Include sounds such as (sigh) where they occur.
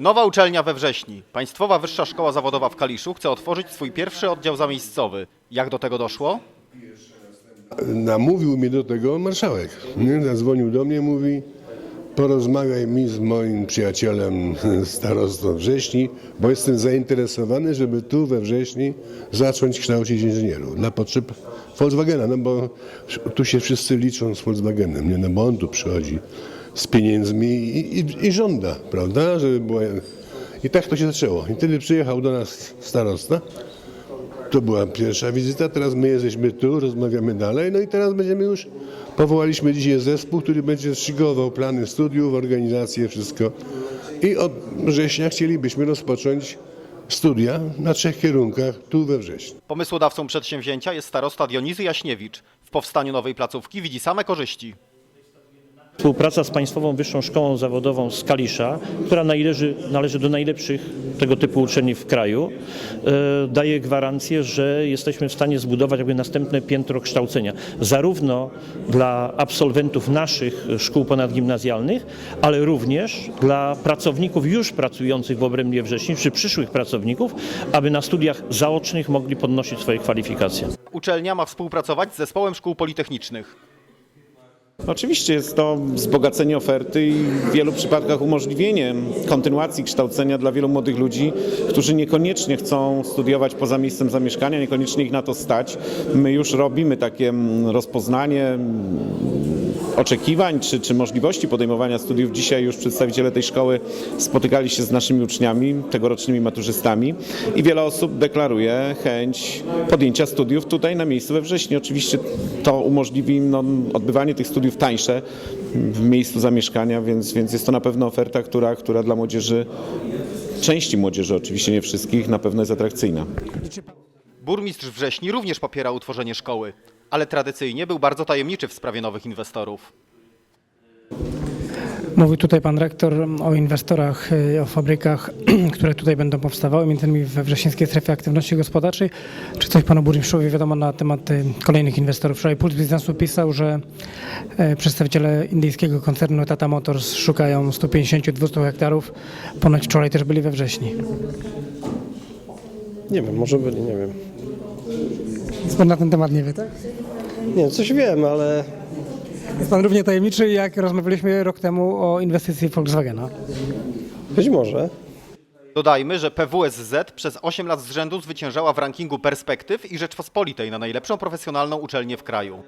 Nowa uczelnia we wrześni. Państwowa Wyższa Szkoła Zawodowa w Kaliszu chce otworzyć swój pierwszy oddział zamiejscowy. Jak do tego doszło? namówił mnie do tego marszałek. Zadzwonił do mnie, mówi porozmawiaj mi z moim przyjacielem (laughs) starostą wrześni, bo jestem zainteresowany, żeby tu we wrześni zacząć kształcić inżynierów dla potrzeb Volkswagena, no bo tu się wszyscy liczą z Volkswagenem, nie? no bo on tu przychodzi z pieniędzmi i, i, i żąda, prawda, żeby była... I tak to się zaczęło. I wtedy przyjechał do nas starosta, to była pierwsza wizyta, teraz my jesteśmy tu, rozmawiamy dalej, no i teraz będziemy już, powołaliśmy dzisiaj zespół, który będzie szygował plany studiów, organizację, wszystko. I od września chcielibyśmy rozpocząć studia na trzech kierunkach tu we wrześniu. Pomysłodawcą przedsięwzięcia jest starosta Dionizy Jaśniewicz. W powstaniu nowej placówki widzi same korzyści. Współpraca z Państwową Wyższą Szkołą Zawodową z Kalisza, która należy, należy do najlepszych tego typu uczelni w kraju, e, daje gwarancję, że jesteśmy w stanie zbudować jakby następne piętro kształcenia, zarówno dla absolwentów naszych szkół ponadgimnazjalnych, ale również dla pracowników już pracujących w obrębie wrześni, czy przyszłych pracowników, aby na studiach zaocznych mogli podnosić swoje kwalifikacje. Uczelnia ma współpracować z zespołem szkół politechnicznych. Oczywiście jest to wzbogacenie oferty i w wielu przypadkach umożliwienie kontynuacji kształcenia dla wielu młodych ludzi, którzy niekoniecznie chcą studiować poza miejscem zamieszkania, niekoniecznie ich na to stać. My już robimy takie rozpoznanie oczekiwań czy, czy możliwości podejmowania studiów. Dzisiaj już przedstawiciele tej szkoły spotykali się z naszymi uczniami, tegorocznymi maturzystami i wiele osób deklaruje chęć podjęcia studiów tutaj na miejscu we wrześniu. Oczywiście to umożliwi no, odbywanie tych studiów tańsze w miejscu zamieszkania, więc, więc jest to na pewno oferta, która, która dla młodzieży, części młodzieży oczywiście, nie wszystkich, na pewno jest atrakcyjna. Burmistrz Wrześni również popiera utworzenie szkoły, ale tradycyjnie był bardzo tajemniczy w sprawie nowych inwestorów. Mówił tutaj pan rektor o inwestorach, y, o fabrykach, (clears throat) które tutaj będą powstawały, między innymi we wrześniowskiej strefie aktywności gospodarczej. Czy coś panu burmistrzowi wiadomo na temat y, kolejnych inwestorów? Wczoraj Puls Biznesu pisał, że e, przedstawiciele indyjskiego koncernu Tata Motors szukają 150-200 hektarów. Ponoć wczoraj też byli we wrześni. Nie wiem, może byli, nie wiem. Nic pan na ten temat nie wie, tak? Nie, coś wiem, ale Jest pan równie tajemniczy, jak rozmawialiśmy rok temu o inwestycji Volkswagena. być może. Dodajmy, że PWSZ przez 8 lat z rzędu zwyciężała w rankingu perspektyw i Rzeczpospolitej na najlepszą profesjonalną uczelnię w kraju.